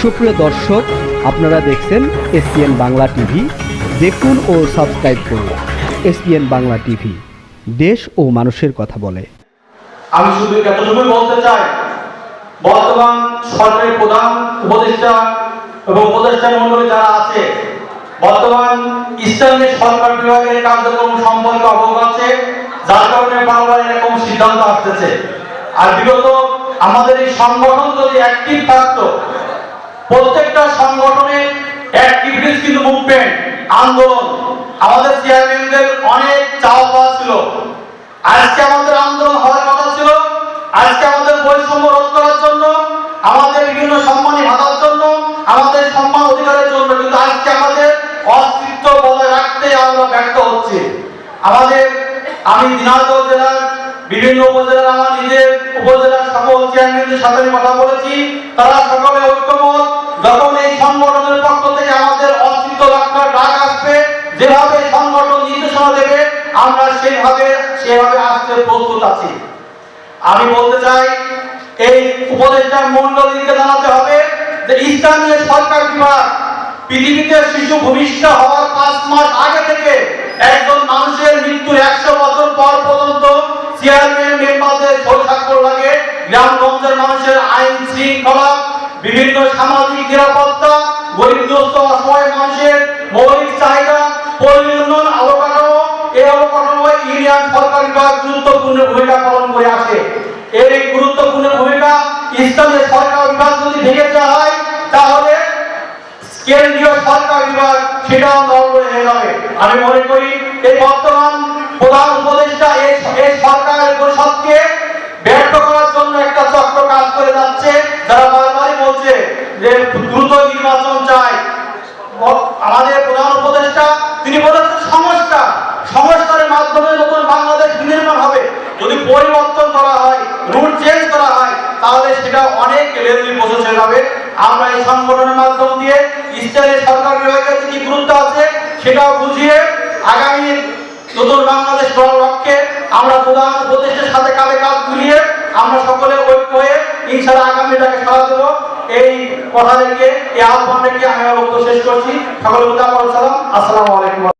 সুপ্রিয় দর্শক, আপনারা দেখছেন এসপিএন বাংলা টিভি। দেখুন ও সাবস্ক্রাইব করুন এসপিএন বাংলা টিভি। দেশ ও মানুষের কথা বলে। আমি শুধু এতটুকুই বলতে চাই, বর্তমান সরকারের প্রধান উপদেষ্টা এবং উপদেষ্টা মন্ডলী যারা আছে, বর্তমান ইসলামের সরকার বিভাগের কার্যক্রম সম্পর্কে অবগত আছে, যার কারণে বারবার এরকম সিদ্ধান্ত আসতেছে। আর বিগত আমাদের এই সংগঠন যদি অ্যাক্টিভ থাকতো প্রত্যেকটা সংগঠনের অ্যাক্টিভিটিস কিন্তু মুভমেন্ট আন্দোলন। আমাদের চেয়ারম্যানদের অনেক চাওয়া পাওয়া ছিল। আজকে আমাদের আন্দোলন হওয়ার কথা ছিল। আজকে আমাদের বৈষম্য রোধ করার জন্য, আমাদের বিভিন্ন সম্মানী ভাতার জন্য, আমাদের সম্মান অধিকারের জন্য কিন্তু আজকে আমাদের অস্তিত্ব বজায় রাখতে আমরা ব্যর্থ হচ্ছি। আমাদের, আমি দিনাজপুর জেলার বিভিন্ন উপজেলার আমার নিজের উপজেলার সকল চেয়ারম্যানদের সাথে কথা বলেছি। তারা সকলে ঐক্যমত যখন এই সংগঠনের পক্ষ থেকে আমাদের অস্তিত্ব রক্ষার ডাক আসবে, যেভাবে সংগঠন নির্দেশনা দেবে, আমরা সেভাবে সেভাবে আসতে প্রস্তুত আছি। আমি বলতে চাই, এই উপদেষ্টা মন্ডলীকে জানাতে হবে যে ইসলামীয় সরকার বিভাগ পৃথিবীতে শিশু ভূমিষ্ঠ হওয়ার পাঁচ মাস আগে থেকে একজন মানুষের মৃত্যুর একশো বছর পর পর্যন্ত চেয়ারম্যান, মেম্বারদের সই স্বাক্ষর লাগে গ্রামগঞ্জের মানুষের আইন শৃঙ্খলা বিভিন্ন সামাজিক নিরাপত্তা, গরিব দুস্থ, অসহায় মানুষের মৌলিক চাহিদা, পল্লী উন্নয়ন এই অবকাঠামো ইউনিয়ন, সরকার বিভাগ গুরুত্বপূর্ণ ভূমিকা পালন করে আসে। এর এই গুরুত্বপূর্ণ ভূমিকা ইসলামের সরকার বিভাগ যদি ভেঙে দেওয়া হয়, তাহলে কেন্দ্রীয় সরকার বিভাগ সেটাও নড়বড়ে হয়ে যাবে। আমি মনে করি এই বর্তমান প্রধান উপদেষ্টা এই এই সরকারের পরিষদকে ব্যর্থ করার জন্য একটা চক্র কাজ করে যাচ্ছে যারা বারবারই বলছে যে দ্রুত নির্বাচন চাই। আমাদের প্রধান উপদেষ্টা, তিনি বলেছেন সংস্কার সংস্কারের মাধ্যমে নতুন বাংলাদেশ নির্মাণ হবে। যদি পরিবর্তন করা হয়, রুট চেঞ্জ করা হয়, তাহলে সেটা অনেক লেন্দি প্রসেস যাবে। আমরা এই সংগঠনের মাধ্যম দিয়ে ইসরায়েলের সরকার বিভাগের কি গুরুত্ব আছে, সেটাও বুঝিয়ে আগামী নতুন বাংলাদেশ গড়ার লক্ষ্যে আমরা প্রধান উপদেষ্টার সাথে কাঁধে কাঁধ মিলিয়ে আমরা সকলে ঐক্য হয়ে ইনশাআল্লাহ আগামীটাকে সারা দেবো এই কথা দেখে এই আহ্বান রেখে আমি বক্তব্য শেষ করছি। সালাম আসসালামু আলাইকুম।